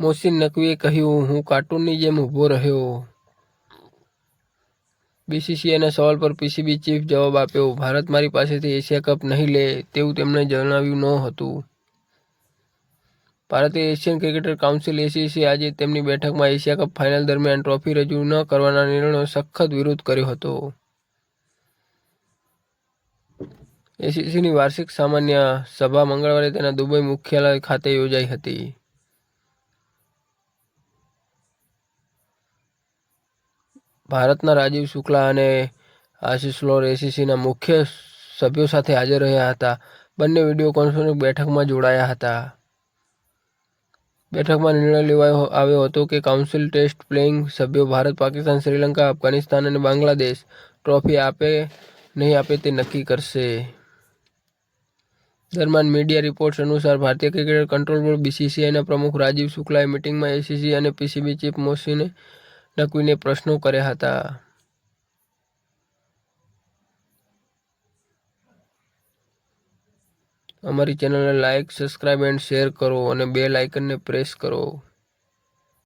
મોહસિન નકવીએ કહ્યું, હું કાર્ટૂનની જેમ ઊભો રહ્યો. બીસીસીઆઈના સવાલ પર પીસીબી ચીફ જવાબ આપ્યો, ભારત મારી પાસેથી એશિયા કપ નહીં લે તેવું તેમણે જણાવ્યું ન હતું ભારતીય એશિયન ક્રિકેટર કાઉન્સિલ એસીસી આજે તેમની બેઠકમાં એશિયા કપ ફાઇનલ દરમિયાન ટ્રોફી રજૂ ન કરવાના નિર્ણયનો સખત વિરોધ કર્યો હતો. એસીસીની વાર્ષિક સામાન્ય સભા મંગળવારે તેના દુબઈ મુખ્યાલય ખાતે યોજાઈ હતી. ભારતના રાજીવ શુક્લા અને આશિષ લોર એસીસીના મુખ્ય સભ્યો સાથે હાજર રહ્યા હતા. બંને વીડિયો કોન્ફરન્સ બેઠકમાં જોડાયા હતા. બેઠકમાં નિર્ણય લેવાયો આવ્યો હતો કે કાઉન્સિલ ટેસ્ટ પ્લેઇંગ સભ્યો ભારત, પાકિસ્તાન, શ્રીલંકા, અફઘાનિસ્તાન અને બાંગ્લાદેશ ટ્રોફી આપે નહીં આપે તે નક્કી કરશે. દરમિયાન મીડિયા રિપોર્ટ્સ અનુસાર ભારતીય ક્રિકેટ કંટ્રોલ બોર્ડ બીસીસીઆઈના પ્રમુખ રાજીવ શુક્લાએ મિટિંગમાં એસીસી અને પીસીબી ચીફ મોહસિને નકવીને પ્રશ્નો કર્યા હતા. અમારી ચેનલને લાઇક સબસ્ક્રાઇબ એન્ડ શેર કરો અને બેલ આઇકનને પ્રેસ કરો.